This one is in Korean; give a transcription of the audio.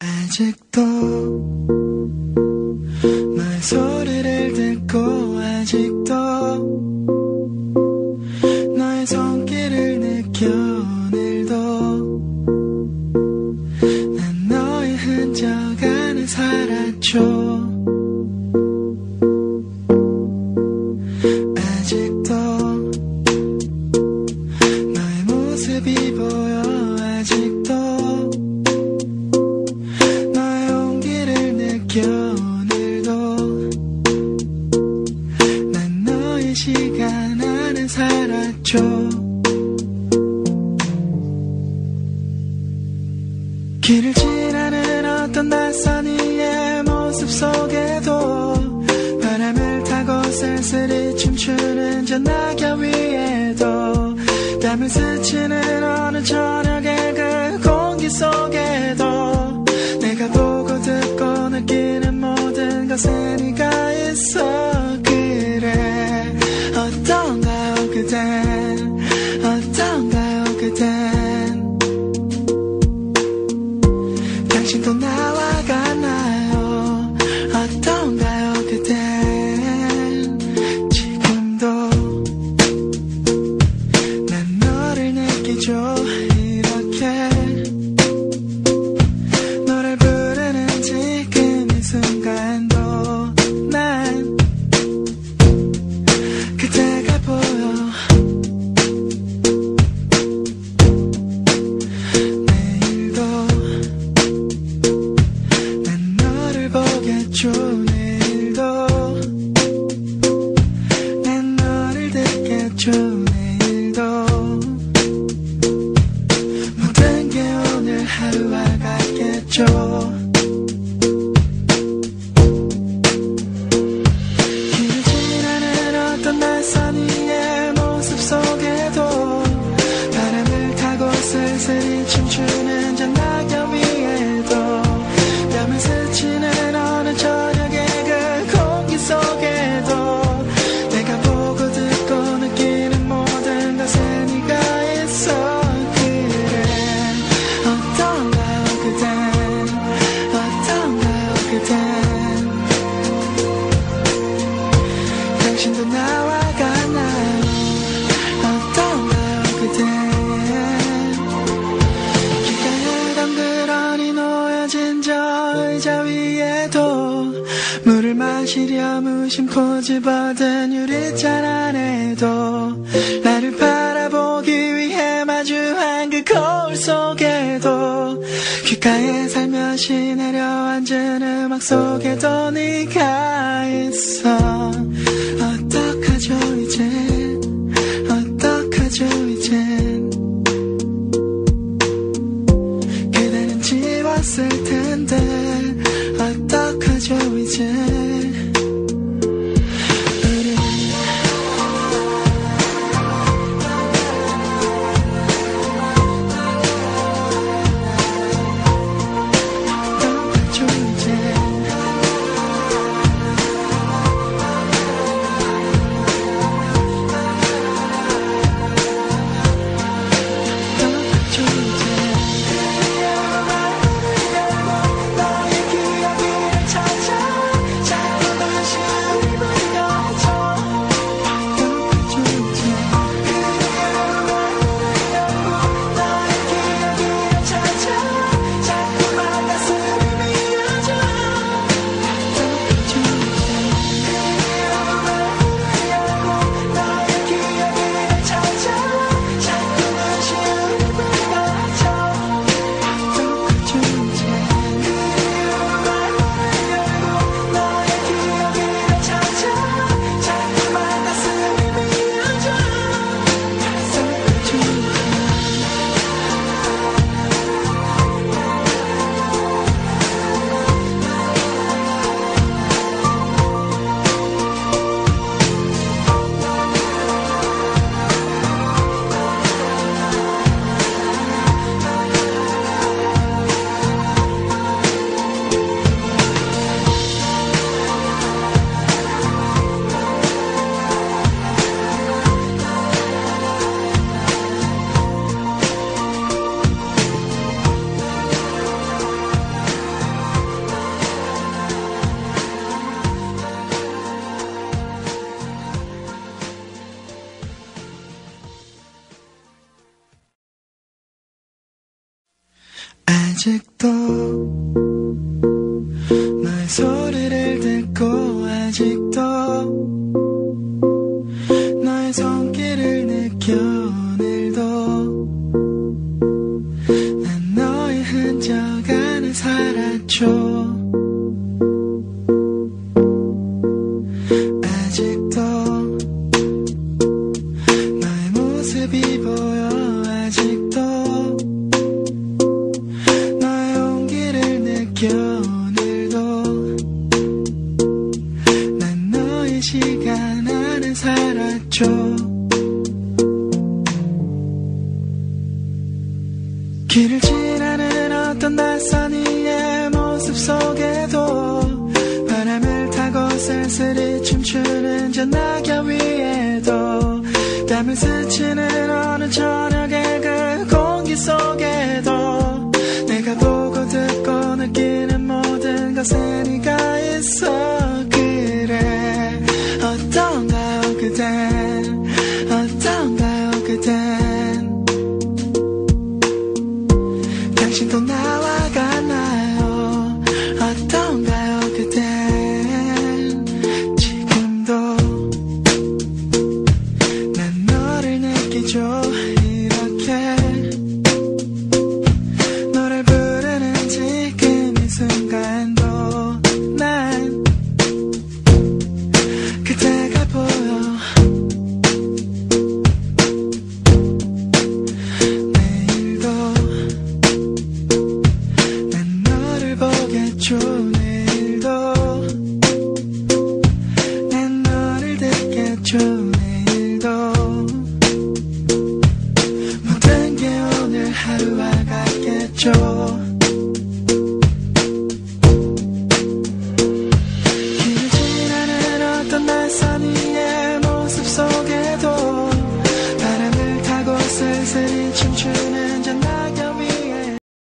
아직도 말 소리를 듣고 길을 지나는 어떤 낯선 이의 모습 속에도 바람을 타고 쓸쓸히 춤추는 저 낙엽 위에도 땀을 스치는 어느 저 true. 물을 마시려 무심코 집어든 유리잔 안에도 나를 바라보기 위해 마주한 그 거울 속에도 귓가에 살며시 내려앉은 음악 속에도 네가 있어. 아직도 나의 소리를 듣고 아직도 나의 손길을 느껴 시간 안에 사라져. 길을 지나는 어떤 낯선 이의 모습 속에도 바람을 타고 쓸쓸히 춤추는 저 낙엽 위에도 땀을 스치는 어느 저 get your name.